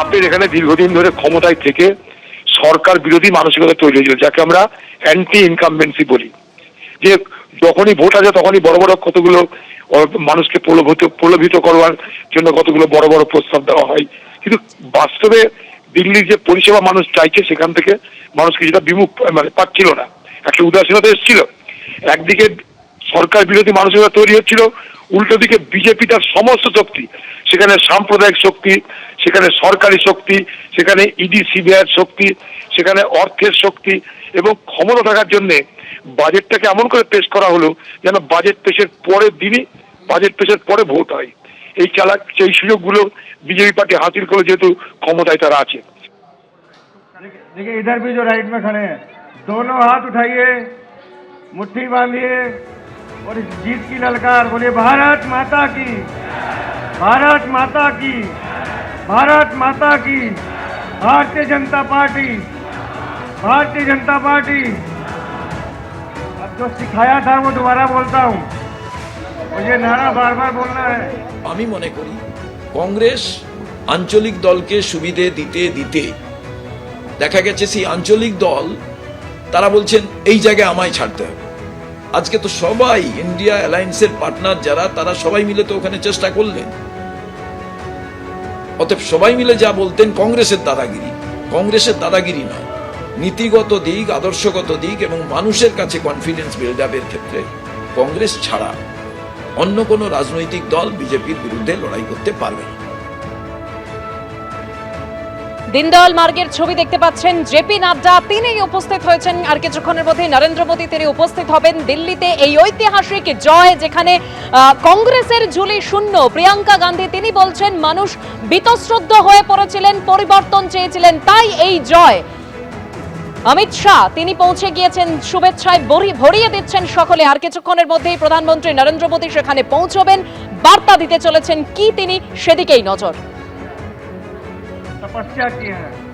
আপনি এখানে দীর্ঘদিন ধরে ক্ষমতায় থেকে সরকার বিরোধী মানসিকতা তৈরি হয়েছিল, যাকে আমরা অ্যান্টি ইনকামবেন্সি বলি। যে যখনই ভোট আছে তখনই বড় বড় কতগুলো মানুষকে প্রলোভিত প্রলোভিত করবার জন্য কতগুলো বড় বড় প্রস্তাব দেওয়া হয়। কিন্তু বাস্তবে দিল্লির যে পরিষেবা মানুষ চাইছে, সেখান থেকে মানুষ কিছুটা বিমুখ মানে পাচ্ছিল না। একটা উদাসীনতা এসেছিল। একদিকে সরকার বিরোধী মানসিকতা তৈরি হচ্ছিল উল্টো দিকে বিজেপি তার সমস্ত শক্তি সেখানে সাম্প্রদায়িক শক্তি সেখানে সরকারি শক্তি সেখানে ইডি সিবিআইয়ের শক্তি সেখানে অর্থের শক্তি এবং ক্ষমতা থাকার জন্য বাজেটটাকে এমন করে পেশ করা হলো যেন বাজেট পেশের পরের দিনই বাজেট পেশের পরে ভোট হয় এই চালাক সেই সুযোগগুলো বিজেপি পার্টি হাসিল করে যেহেতু ক্ষমতায় তারা আছে देखिए देखिए, इधर भी जो राइट में खड़े हैं दोनों हाथ उठाइए मुट्ठी बांधिए और इस जीत की ललकार बोलिए भारत माता की भारत माता की भारत माता की भारतीय जनता पार्टी भारतीय जनता पार्टी अब जो सिखाया था वो दोबारा बोलता हूँ मुझे नारा बार बार बोलना है আমি মনে করি কংগ্রেস আঞ্চলিক দলকে সুবিধে দিতে দিতে দেখা গেছে সেই আঞ্চলিক দল তারা বলছেন এই জায়গায় আমায় ছাড়তে হবে আজকে তো সবাই ইন্ডিয়া অ্যালায়েন্সের পার্টনার যারা, তারা সবাই মিলে তো ওখানে চেষ্টা করলেন। অতএব সবাই মিলে যা বলতেন কংগ্রেসের দাদাগিরি। কংগ্রেসের দাদাগিরি নয়, নীতিগত দিক, আদর্শগত দিক এবং মানুষের কাছে কনফিডেন্স বিল্ড আপের ক্ষেত্রে কংগ্রেস ছাড়া অন্য কোনো রাজনৈতিক দল বিজেপির বিরুদ্ধে লড়াই করতে পারবে না। দিনদয়াল মার্গের ছবি দেখতে পাচ্ছেন জেপি নাড্ডা। তিনি উপস্থিত হয়েছেন আর কিছুক্ষণের মধ্যে নরেন্দ্র মোদী তিনি উপস্থিত হবেন দিল্লিতে এই ঐতিহাসিক জয় যেখানে কংগ্রেসের ঝুলি শূন্য। প্রিয়াঙ্কা গান্ধী তিনি বলছেন, মানুষ বীতশ্রদ্ধ হয়ে পড়েছিলেন, পরিবর্তন চেয়েছিলেন, তাই এই জয়। অমিত শাহ, তিনি পৌঁছে গিয়েছেন, শুভেচ্ছায় ভরি- ভরিয়ে দিচ্ছেন সকলে। আর কিছুক্ষণের মধ্যেই প্রধানমন্ত্রী নরেন্দ্র মোদী সেখানে পৌঁছবেন। বার্তা দিতে চলেছেন কি তিনি, সেদিকেই নজর। तपस्या की है।